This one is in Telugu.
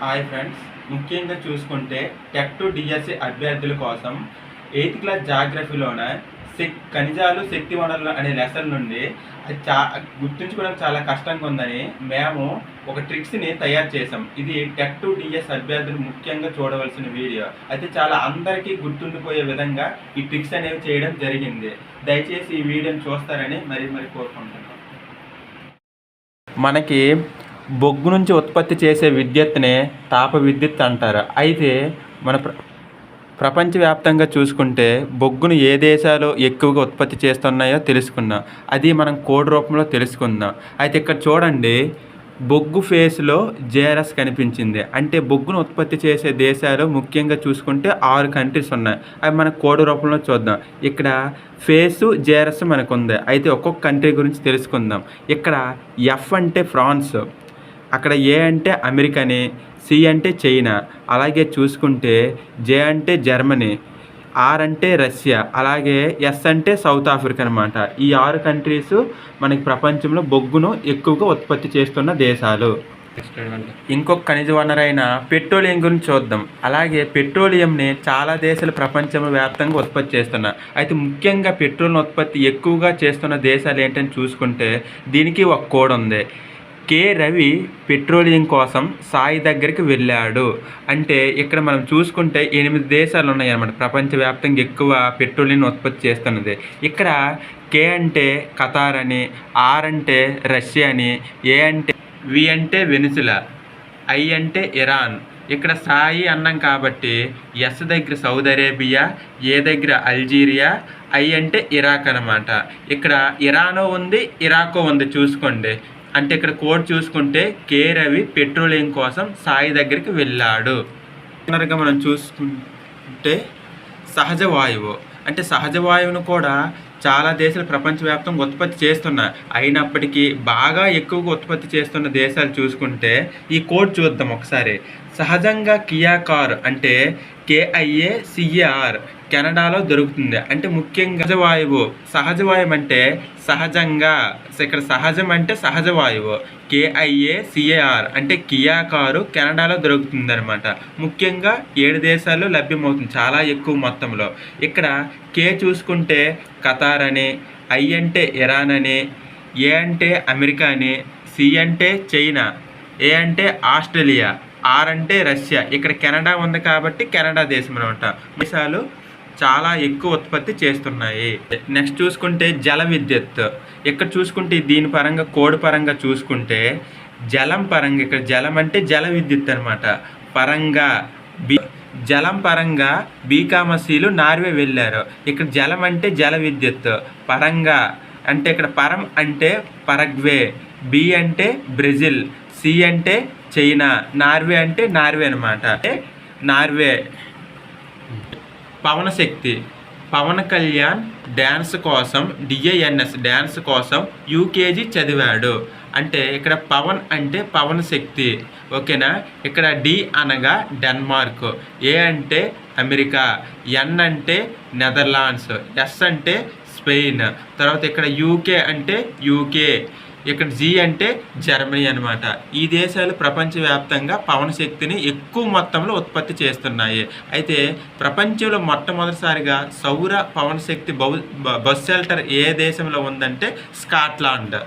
హాయ్ ఫ్రెండ్స్ ముఖ్యంగా చూసుకుంటే టెక్ టు డిఎస్సి అభ్యర్థుల కోసం ఎయిత్ క్లాస్ జాగ్రఫీలోన శక్ ఖనిజాలు శక్తి వనరులు అనే లెసన్ నుండి అది చా గుర్తుంచుకోవడం చాలా కష్టంగా ఉందని మేము ఒక ట్రిక్స్ని తయారు చేసాం ఇది టెక్ టు డిఎస్ అభ్యర్థులు ముఖ్యంగా చూడవలసిన వీడియో అయితే చాలా అందరికీ గుర్తుండిపోయే విధంగా ఈ ట్రిక్స్ అనేవి చేయడం జరిగింది. దయచేసి ఈ వీడియోని చూస్తారని మరీ మరి కోరుకుంటున్నాం. మనకి బొగ్గు నుంచి ఉత్పత్తి చేసే విద్యుత్నే తాప విద్యుత్ అంటారు. అయితే మన ప్ర ప్రపంచవ్యాప్తంగా చూసుకుంటే బొగ్గును ఏ దేశాలు ఎక్కువగా ఉత్పత్తి చేస్తున్నాయో తెలుసుకుందాం అది మనం కోడ్ రూపంలో తెలుసుకుందాం. అయితే ఇక్కడ చూడండి బొగ్గు ఫేస్లో జేఆర్ఎస్ కనిపించింది. అంటే బొగ్గును ఉత్పత్తి చేసే దేశాలు ముఖ్యంగా చూసుకుంటే ఆరు కంట్రీస్ ఉన్నాయి. అవి మన కోడ్ రూపంలో చూద్దాం. ఇక్కడ ఫేసు జేఆర్ఎస్ మనకు ఉంది అయితే ఒక్కొక్క కంట్రీ గురించి తెలుసుకుందాం. ఇక్కడ ఎఫ్ అంటే ఫ్రాన్స్. అక్కడ ఏ అంటే అమెరికాని సి అంటే చైనా అలాగే చూసుకుంటే జే అంటే జర్మనీ ఆర్ అంటే రష్యా అలాగే ఎస్ అంటే సౌత్ ఆఫ్రికా అనమాట ఈ ఆరు కంట్రీస్ మనకి ప్రపంచంలో బొగ్గును ఎక్కువగా ఉత్పత్తి చేస్తున్న దేశాలు. ఇంకొక ఖనిజ వనరైన పెట్రోలియం గురించి చూద్దాం. అలాగే పెట్రోలియంని చాలా దేశాలు ప్రపంచం వ్యాప్తంగా ఉత్పత్తి చేస్తున్నారు అయితే ముఖ్యంగా పెట్రోల్ ఉత్పత్తి ఎక్కువగా చేస్తున్న దేశాలు ఏంటని చూసుకుంటే దీనికి ఒక కోడ్ ఉంది. కే రవి పెట్రోలియం కోసం సాయి దగ్గరికి వెళ్ళాడు. అంటే ఇక్కడ మనం చూసుకుంటే ఎనిమిది దేశాలు ఉన్నాయన్నమాట. ప్రపంచవ్యాప్తంగా ఎక్కువ పెట్రోలియం ఉత్పత్తి చేస్తున్నది. ఇక్కడ కే అంటే ఖతార్ అని ఆర్ అంటే రష్యా అని ఏ అంటే వి అంటే వెనుసులా ఐ అంటే ఇరాన్. ఇక్కడ సాయి అన్నాం కాబట్టి ఎస్ దగ్గర సౌదీ అరేబియా ఏ దగ్గర అల్జీరియా ఐ అంటే ఇరాక్ అనమాట ఇక్కడ ఇరానో ఉంది ఇరాకో ఉంది చూసుకోండి. అంటే ఇక్కడ కోడ్ చూసుకుంటే కే రవి పెట్రోలియం కోసం సాయి దగ్గరికి వెళ్ళాడు. గా మనం చూసుకుంటే సహజ వాయువు. అంటే సహజ వాయువును కూడా చాలా దేశాలు ప్రపంచవ్యాప్తంగా ఉత్పత్తి చేస్తున్నాయి. అయినప్పటికీ బాగా ఎక్కువగా ఉత్పత్తి చేస్తున్న దేశాలు చూసుకుంటే ఈ కోడ్ చూద్దాం ఒకసారి. సహజంగా కియా కారు అంటే కేఐఏ సిఏఆర్ కెనడాలో దొరుకుతుంది. అంటే ముఖ్యంగా సహజవాయువు. వాయువు సహజ వాయువు అంటే సహజంగా ఇక్కడ సహజం అంటే సహజ వాయువు K I A C A R అంటే కియా కారు కెనడాలో దొరుకుతుంది అనమాట ముఖ్యంగా ఏడు దేశాల్లో లభ్యమవుతుంది చాలా ఎక్కువ మొత్తంలో. ఇక్కడ కే చూసుకుంటే ఖతార్ అని ఐ అంటే ఇరాన్ అని ఏ అంటే అమెరికా అని సి అంటే చైనా ఏ అంటే ఆస్ట్రేలియా ఆర్ అంటే రష్యా. ఇక్కడ కెనడా ఉంది కాబట్టి కెనడా దేశం అనమాట దేశాలు చాలా ఎక్కువ ఉత్పత్తి చేస్తున్నాయి. నెక్స్ట్ చూసుకుంటే జల విద్యుత్. ఇక్కడ చూసుకుంటే దీని పరంగా కోడ్ పరంగా చూసుకుంటే జలం పరంగా ఇక్కడ జలం అంటే జల విద్యుత్ అనమాట పరంగా బి జలం పరంగా బీకామసీలు నార్వే వెళ్ళారు. ఇక్కడ జలం అంటే జల విద్యుత్. పరంగా అంటే ఇక్కడ పరం అంటే పరగ్వే. బి అంటే బ్రెజిల్. సి అంటే చైనా నార్వే అంటే నార్వే అనమాట అంటే నార్వే. పవన శక్తి పవన్ కళ్యాణ్ డ్యాన్స్ కోసం డిఐఎన్ఎస్ డ్యాన్స్ కోసం యూకేజీ చదివాడు. అంటే ఇక్కడ పవన్ అంటే పవన్ శక్తి ఓకేనా? ఇక్కడ డి అనగా డెన్మార్క్. ఏ అంటే అమెరికా. ఎన్ అంటే నెదర్లాండ్స్. ఎస్ అంటే స్పెయిన్. తర్వాత ఇక్కడ యూకే అంటే యూకే. ఇక్కడ జీ అంటే జర్మనీ అనమాట ఈ దేశాలు ప్రపంచవ్యాప్తంగా పవన శక్తిని ఎక్కువ మొత్తంలో ఉత్పత్తి చేస్తున్నాయి. అయితే ప్రపంచంలో మొట్టమొదటిసారిగా సౌర పవన శక్తి బౌ బస్ షెల్టర్ ఏ దేశంలో ఉందంటే స్కాట్లాండ్.